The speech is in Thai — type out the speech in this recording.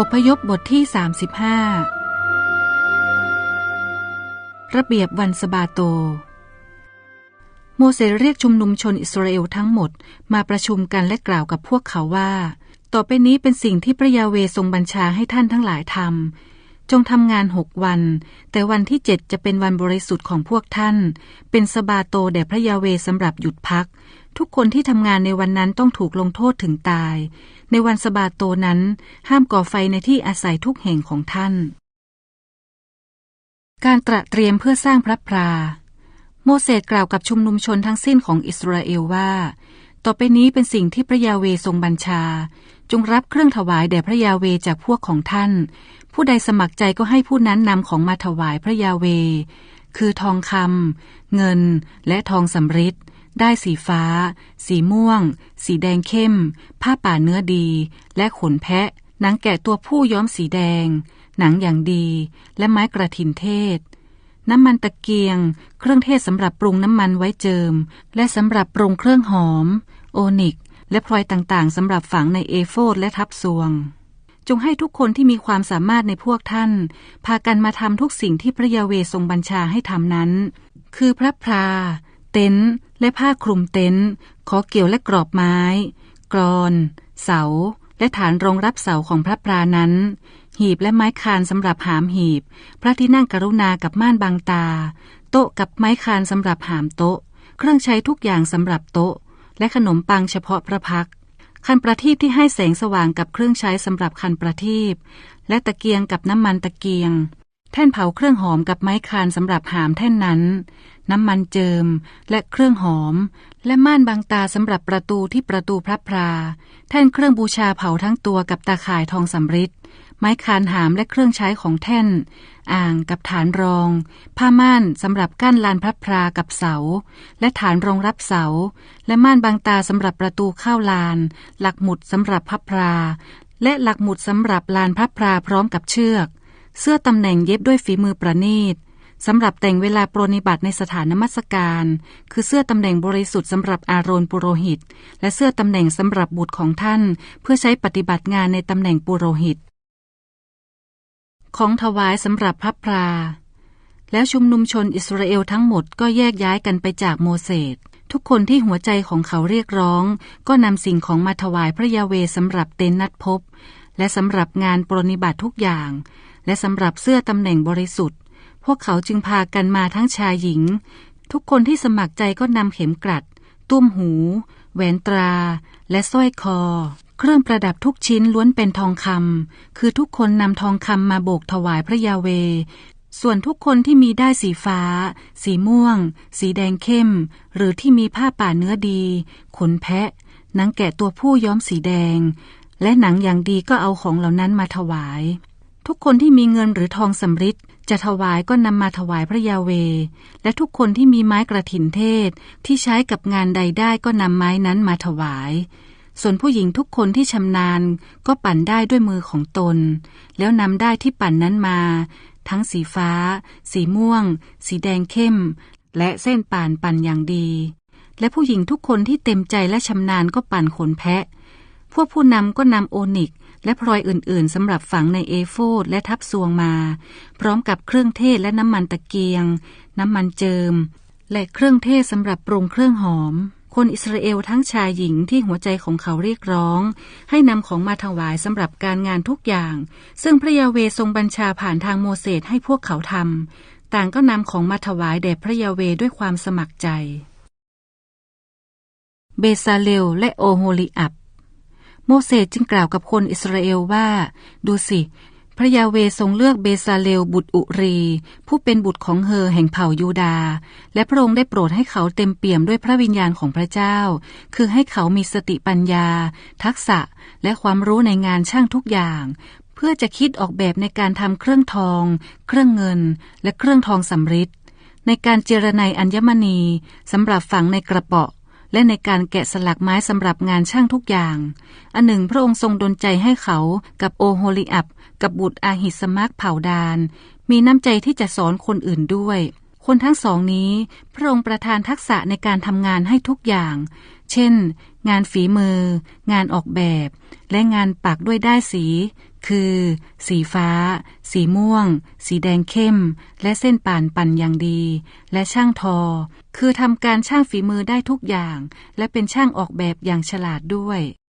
อพยพบทที่ 35 ระเบียบวันสบาโต โมเสสเรียกชุมนุมชนอิสราเอลทั้งหมดมาประชุมกันและกล่าวกับพวกเขาว่า ต่อไปนี้เป็นสิ่งที่พระยาเวทรงบัญชาให้ท่านทั้งหลายทำจงทำงานหกวัน แต่วันที่เจ็ดจะเป็นวันบริสุทธิ์ของพวกท่าน เป็นสบาโตแด่พระยาเวสำหรับหยุดพัก ทุกคนที่ทำงานในวันนั้นต้องถูกลงโทษถึงตาย ในวันสบาโตนั้น ห้ามก่อไฟในที่อาศัยทุกแห่งของท่าน การตระเตรียมเพื่อสร้างพระพรา โมเสสกล่าวกับชุมนุมชนทั้งสิ้นของอิสราเอลว่า ต่อไปนี้เป็นสิ่งที่พระยาเวทรงบัญชา จงรับเครื่องถวายแด่พระยาเวจากพวกของท่าน ผู้ใดสมัครใจก็ให้ผู้นั้นนำของมาถวายพระยาเว คือทองคำเงินและทองสำริด ได้สีฟ้า สีม่วง สีแดงเข้ม ผ้าป่าเนื้อดี และขนแพะ หนังแกะตัวผู้ย้อมสีแดง หนังอย่างดี และไม้กระถินเทศ น้ำมันตะเกียง เครื่องเทศสำหรับปรุงน้ำมันไว้เจิม และสำหรับปรุงเครื่องหอม โอนิก และพลอยต่างๆสำหรับฝังในเอโฟดและทับซวงจงให้ทุกคนที่มีความสามารถในพวกท่าน พากันมาทำทุกสิ่งที่พระยาเวทรงบัญชาให้ทำนั้น คือพระพรา เต็นท์และผ้าคลุมเต็นท์ขอเกี่ยวและกรอบไม้ กรอน เสา และฐานรองรับเสาของพระพรานั้น หีบและไม้คานสำหรับหามหีบ พระที่นั่งกรุณากับม่านบางตา โต๊ะกับไม้คานสำหรับหามโต๊ะ เครื่องใช้ทุกอย่างสำหรับโต๊ะ และขนมปังเฉพาะพระพักคันประทีปที่ให้แสงสว่างกับเครื่องใช้สำหรับคันประทีปและตะเกียงกับน้ำมันตะเกียง แท่นเผาเครื่องหอมกับไม้คานสำหรับหามแท่นนั้น น้ำมันเจิมและเครื่องหอม และม่านบางตาสำหรับประตูที่ประตูพระพรา แท่นเครื่องบูชาเผาทั้งตัวกับตาข่ายทองสำริดไม้คานหามและเครื่องใช้ของแท่น อ่างกับฐานรอง ผ้าม่านสำหรับกั้นลานพระพรากับเสา และฐานรองรับเสา และม่านบางตาสำหรับประตูเข้าลาน หลักหมุดสำหรับพระพรา และหลักหมุดสำหรับลานพระพราพร้อมกับเชือก เสื้อตำแหน่งเย็บด้วยฝีมือประณีตสำหรับแต่งเวลาปรนิบัติในสถานนมัสการ คือเสื้อตำแหน่งบริสุทธิ์สำหรับอาโรนปุโรหิต และเสื้อตำแหน่งสำหรับบุตรของท่าน เพื่อใช้ปฏิบัติงานในตำแหน่งปุโรหิต ของถวายสำหรับพระพรา แล้วชุมนุมชนอิสราเอลทั้งหมดก็แยกย้ายกันไปจากโมเสสทุกคนที่หัวใจของเขาเรียกร้อง ก็นำสิ่งของมาถวายพระยาเวสำหรับเต็นนัดพบ และสำหรับงานปรนิบัติทุกอย่าง และสำหรับเสื้อตำแหน่งบริสุทธิ์ พวกเขาจึงพากันมาทั้งชายหญิง ทุกคนที่สมัครใจก็นำเข็มกลัด ตุ้มหู แหวนตรา และสร้อยคอ เครื่องประดับทุกชิ้นล้วนเป็นทองคำคือทุกคนนำทองคำมาโบกถวายพระยาเวส่วนทุกคนที่มีได้สีฟ้า สีม่วง สีแดงเข้ม หรือที่มีผ้าป่าเนื้อดี ขนแพะนังแกะตัวผู้ย้อมสีแดง และหนังอย่างดีก็เอาของเหล่านั้นมาถวาย ทุกคนที่มีเงินหรือทองสำริดจะถวายก็นำมาถวายพระยาเว และทุกคนที่มีไม้กระถินเทศที่ใช้กับงานใดได้ก็นำไม้นั้นมาถวาย ส่วนผู้หญิงทุกคนที่ชำนาญก็ปั่นได้ด้วยมือของตน แล้วนำได้ที่ปั่นนั้นมา ทั้งสีฟ้า สีม่วง สีแดงเข้ม และเส้นป่านปั่นอย่างดี และผู้หญิงทุกคนที่เต็มใจและชำนาญก็ปั่นขนแพะ พวกผู้นำก็นำโอนิก และพลอยอื่นๆสำหรับฝังในเอโฟดและทับซวงมา พร้อมกับเครื่องเทศและน้ำมันตะเกียง น้ำมันเจิม และเครื่องเทศสำหรับปรุงเครื่องหอม คนอิสราเอลทั้งชายหญิงที่หัวใจของเขาเรียกร้อง ให้นำของมาถวายสำหรับการงานทุกอย่าง ซึ่งพระยาเวทรงบัญชาผ่านทางโมเสสให้พวกเขาทำต่างก็นำของมาถวายแด่พระยาเวด้วยความสมัครใจ เบซาเลลและโอโฮลิอับ โมเสสจึงกล่าวกับคนอิสราเอลว่า ดูสิ พระยาเวทรงเลือกเบซาเลลบุตรอุรี ผู้เป็นบุตรของเฮอแห่งเผ่ายูดา และพระองค์ได้โปรดให้เขาเต็มเปี่ยมด้วยพระวิญญาณของพระเจ้า คือให้เขามีสติปัญญา ทักษะและความรู้ในงานช่างทุกอย่าง เพื่อจะคิดออกแบบในการทำเครื่องทอง เครื่องเงิน และเครื่องทองสำริดในการเจรไนอัญมณีสำหรับฝังในกระเป๋า และในการแกะสลักไม้สำหรับงานช่างทุกอย่าง อันหนึ่งพระองค์ทรงดลใจให้เขากับโอโฮลิอับ กับบุตรอาหิสมักเผ่าดาน มีน้ำใจที่จะสอนคนอื่นด้วย คนทั้งสองนี้ พระองค์ประทานทักษะในการทำงานให้ทุกอย่าง เช่น งานฝีมือ งานออกแบบ และงานปักด้วยด้ายสี คือ สีฟ้า สีม่วง สีแดงเข้ม และเส้นป่านปั่นอย่างดี และช่างทอ คือทำการช่างฝีมือได้ทุกอย่าง และเป็นช่างออกแบบอย่างฉลาดด้วย